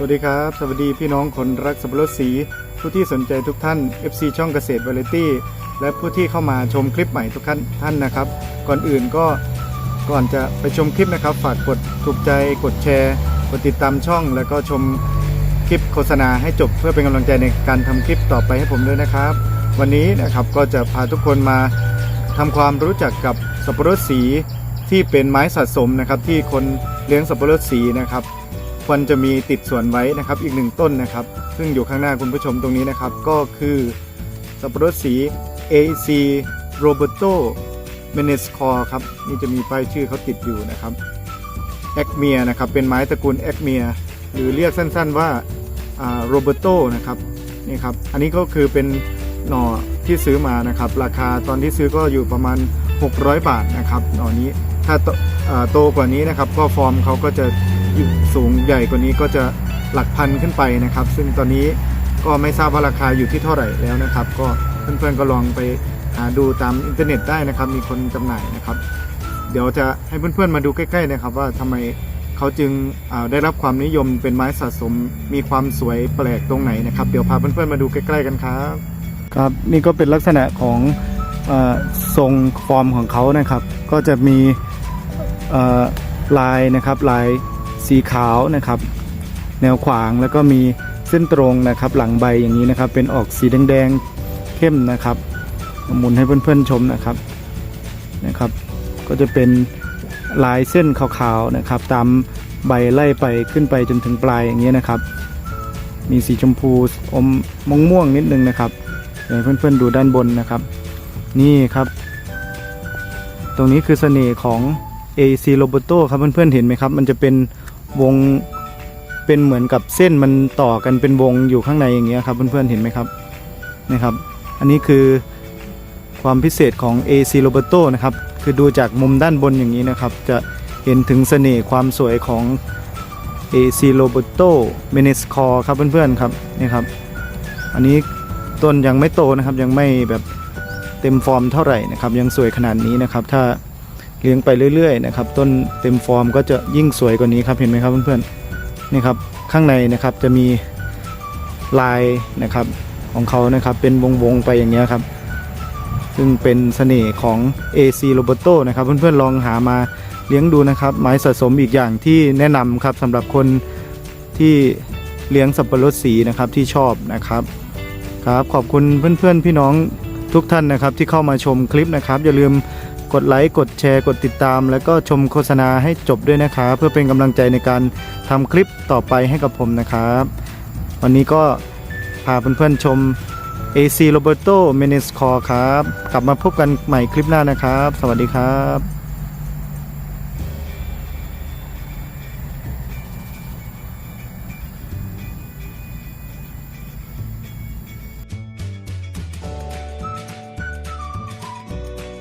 สวัสดีครับ สวัสดีพี่น้องคนรักสับปะรดสี ผู้ที่สนใจทุกท่าน FC ช่องเกษตรวาไรตี้และผู้ที่เข้ามาชมคลิปใหม่ทุกท่านท่านนะครับ ก่อนอื่นก็ก่อนจะไปชมคลิปนะครับ ฝากกดถูกใจกดแชร์ กดติดตามช่อง แล้วก็ชมคลิปโฆษณาให้จบเพื่อเป็นกำลังใจในการทำคลิปต่อไปให้ผมด้วยนะครับ วันนี้นะครับก็จะพาทุกคนมาทำความรู้จักกับสับปะรดสีที่เป็นไม้สะสมนะครับที่คนเลี้ยงสับปะรดสีนะครับ ควรจะมีติดสวนไว้นะครับ อีกหนึ่งต้นนะครับ ซึ่งอยู่ข้างหน้าคุณผู้ชมตรงนี้นะครับ ก็คือสับปะรดสี AC Roberto m e n e s c o r ครับนี่จะมีป้ายชื่อเขาติดอยู่นะครับแอคเมียนะครับเป็นไม้ตระกูลแอคเมียหรือเรียกสั้นๆว่าโรเบโตนะครับนี่ครับอันนี้ก็คือเป็นหน่อที่ซื้อมานะครับ ราคาตอนที่ซื้อก็อยู่ประมาณ 600 บาทนะครับหน่อนี้ถ้าโตตกว่านี้นะครับ ก็ฟอร์มเขาก็จะ สูงใหญ่กว่านี้ก็จะหลักพันขึ้นไปนะครับ ซึ่งตอนนี้ก็ไม่ทราบว่าราคาอยู่ที่เท่าไหร่แล้วนะครับ ก็เพื่อนๆก็ลองไปหาดูตามอินเทอร์เน็ตได้นะครับ มีคนจำหน่ายนะครับ เดี๋ยวจะให้เพื่อนๆมาดูใกล้ๆนะครับ ว่าทำไมเขาจึงได้รับความนิยมเป็นไม้สะสม มีความสวยแปลกตรงไหนนะครับ เดี๋ยวพาเพื่อนๆมาดูใกล้ๆกันครับครับนี่ก็เป็นลักษณะของอทรงฟอร์มของเขานะครับ ก็จะมีลายนะครับลาย สีขาวนะครับ แนวขวางแล้วก็มีเส้นตรงนะครับ หลังใบอย่างนี้นะครับ เป็นออกสีแดงๆเข้มนะครับหมุนให้เพื่อนๆชมนะครับนะครับ ก็จะเป็นลายเส้นขาวๆนะครับ ตามใบไล่ไปขึ้นไปจนถึงปลายอย่างนี้นะครับ มีสีชมพูอมม่วงๆนิดนึงนะครับเดี๋ยวให้เพื่อนๆดูด้านบนนะครับ นี่ครับ ตรงนี้คือเสน่ห์ของ AC Roboto ครับเพื่อนๆเห็นไหมครับ มันจะเป็น วงเป็นเหมือนกับเส้นมันต่อกันเป็นวงอยู่ข้างในอย่างเงี้ยครับเพื่อนๆเห็นไหมครับนะครับ อันนี้คือความพิเศษของ AC Roboto นะครับคือดูจากมุมด้านบนอย่างนี้นะครับ จะเห็นถึงเสน่ห์ความสวยของ AC Roboto m e n e s c o r ครับเพื่อนๆครับนี่ครับ อันนี้ต้นยังไม่โตนะครับยังไม่แบบเต็มฟอร์มเท่าไหร่นะครับ ยังสวยขนาดนี้นะครับ ถ้า เลี้ยงไปเรื่อยๆนะครับต้นเต็มฟอร์มก็จะยิ่งสวยกว่านี้ครับเห็นไหมครับเพื่อนๆนี่ครับข้างในนะครับจะมีลายนะครับของเขานะครับเป็นวงๆไปอย่างเงี้ยครับ ซึ่งเป็นเสน่ห์ของ AC Roboto นะครับเพื่อนๆลองหามาเลี้ยงดูนะครับ ไม้สะสมอีกอย่างที่แนะนำครับสำหรับคนที่เลี้ยงสับปะรดสีนะครับที่ชอบนะครับครับขอบคุณเพื่อนๆพี่น้องทุกท่านนะครับที่เข้ามาชมคลิปนะครับ อย่าลืม กดไลค์กดแชร์กดติดตาม แล้วก็ชมโฆษณาให้จบด้วยนะครับเพื่อเป็นกำลังใจในการทำคลิปต่อไปให้กับผมนะครับ วันนี้ก็พาเพื่อนๆชม AC Roberto m e n e s c o r ครับ กลับมาพบกันใหม่คลิปหน้านะครับ สวัสดีครับ